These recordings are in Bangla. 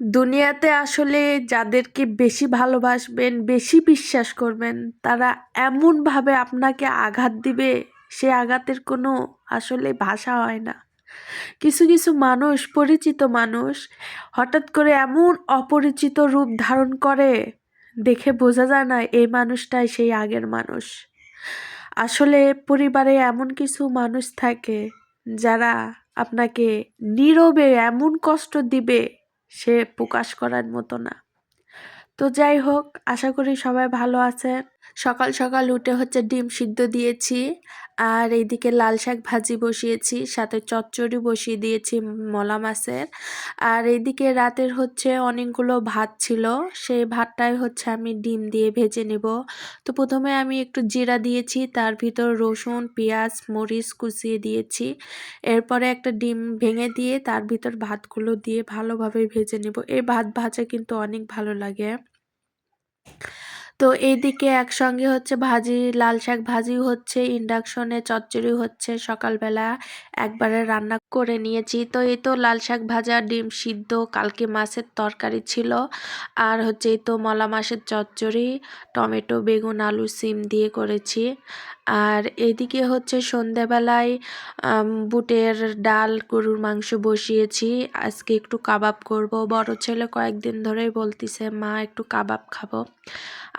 দুনিয়াতে আসলে যাদেরকে বেশি ভালোবাসবেন, বেশি বিশ্বাস করবেন, তারা এমনভাবে আপনাকে আঘাত দিবে, সে আঘাতের কোনো আসলে ভাষা হয় না। কিছু কিছু মানুষ, পরিচিত মানুষ হঠাৎ করে এমন অপরিচিত রূপ ধারণ করে, দেখে বোঝা যায় না এই মানুষটাই সেই আগের মানুষ। আসলে পরিবারে এমন কিছু মানুষ থাকে যারা আপনাকে নীরবে এমন কষ্ট দিবে সে প্রকাশ করার মতো না। তো যাই হোক আশা করি সবাই ভালো আছেন। সকাল সকাল উঠে হচ্ছে ডিম সিদ্ধ দিয়েছি আর এইদিকে লাল শাক ভাজি বসিয়েছি, সাথে চচ্চড়ি বসিয়ে দিয়েছি মলা মাছের। আর এইদিকে রাতের হচ্ছে অনেকগুলো ভাত ছিল, সেই ভাতটাই হচ্ছে আমি ডিম দিয়ে ভেজে নেব। তো প্রথমে আমি একটু জিরা দিয়েছি, তার ভিতর রসুন, পেঁয়াজ, মরিচ কুচিয়ে দিয়েছি। এরপরে একটা ডিম ভেঙে দিয়ে তার ভিতর ভাতগুলো দিয়ে ভালোভাবে ভেজে নেব। এই ভাত ভাজা কিন্তু অনেক ভালো লাগে। তো এইদিকে একসঙ্গে হচ্ছে ভাজি, লাল শাক ভাজি হচ্ছে, ইন্ডাকশনে চচ্চড়ি হচ্ছে সকালবেলা। একবারে রান্না করে নিয়েছি। তো এই তো লাল শাক ভাজা, ডিম সিদ্ধ, কালকে মাছের তরকারি ছিল। আর হচ্ছে এই তো মলা মাছের চচ্চড়ি, টমেটো, বেগুন, আলু, সিম দিয়ে করেছি। আর এদিকে হচ্ছে সন্ধেবেলায় বুটের ডাল, গরুর মাংস বসিয়েছি। আজকে একটু কাবাব করব। বড় ছেলে কয়েকদিন ধরেই বলতিছে, মা, একটু কাবাব খাব।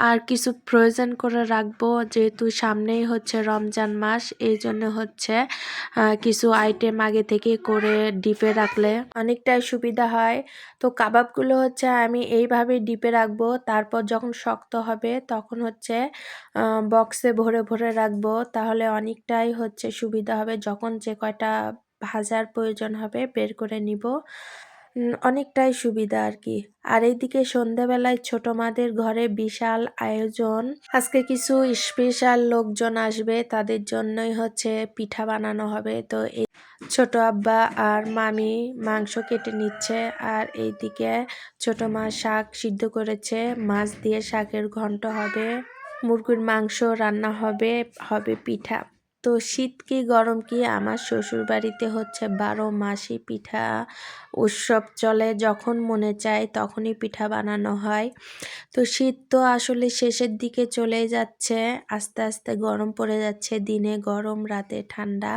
আর কিছু প্রয়োজন করে রাখব, যেহেতু সামনেই হচ্ছে রমজান মাস, এই জন্য হচ্ছে কিছু আইটেম আগে থেকে করে ডিপে রাখলে অনেকটাই সুবিধা হয়। তো কাবাবগুলো হচ্ছে আমি এইভাবে ডিপে রাখব, তারপর যখন শক্ত হবে তখন হচ্ছে বক্সে ভরে ভরে রাখব, তাহলে অনেকটাই হচ্ছে সুবিধা হবে। যখন যে কয়টা ভাজার প্রয়োজন হবে বের করে নিব। অনেকটাই সুবিধা আর কি আর এইদিকে সন্ধ্যাবেলায় ছোট মাদের ঘরে বিশাল আয়োজন। আজকে কিছু স্পেশাল লোকজন আসবে, তাদের জন্যই হচ্ছে পিঠা বানানো হবে। তো এই ছোট আব্বা আর মামি মাংস কেটে নিচ্ছে, আর এইদিকে ছোট মা শাক সিদ্ধ করেছে। মাছ দিয়ে শাকের ঘন্ট হবে, মুরগির মাংস রান্না হবে হবে পিঠা। তো শীত কি গরম কি? আমার শ্বশুর বাড়িতে হচ্ছে বারো মাসি পিঠা উৎসব চলে। যখন মনে চায় তখনই পিঠা বানানো হয়। তো শীত তো আসলে শেষের দিকে চলে যাচ্ছে। আস্তে আস্তে গরম পড়ে যাচ্ছে, দিনে গরম, রাতে ঠান্ডা।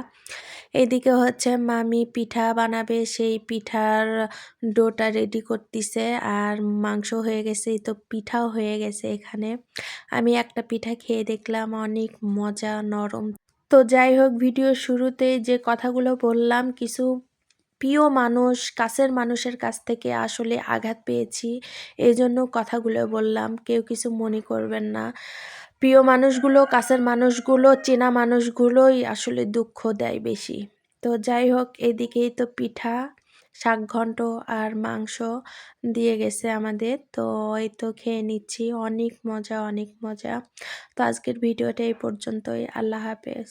এদিকে হচ্ছে মামি পিঠা বানাবে, সেই পিঠার ডোটা রেডি করতেছে আর মাংস হয়ে গেছে তো পিঠাও হয়ে গেছে এখানে। আমি একটা পিঠা খেয়ে দেখলাম, অনেক মজা, নরম তো যাই হোক, ভিডিও শুরুতে যে কথাগুলো বললাম, কিছু প্রিয় মানুষ, কাছের মানুষের কাছ থেকে আসলে আঘাত পেয়েছি এই জন্য কথাগুলো বললাম, কেউ কিছু মনে করবেন না। প্রিয় মানুষগুলো, কাছের মানুষগুলো, চেনা মানুষগুলোই আসলে দুঃখ দেয় বেশি। তো যাই হোক, এদিকেই তো পিঠা। শাক ঘন্ট আর মাংস দিয়ে গেছে আমাদের। তো এই তো খেয়ে নিচ্ছি। অনেক মজা অনেক মজা। তো আজকের ভিডিওটা এই পর্যন্তই। আল্লাহ হাফেজ।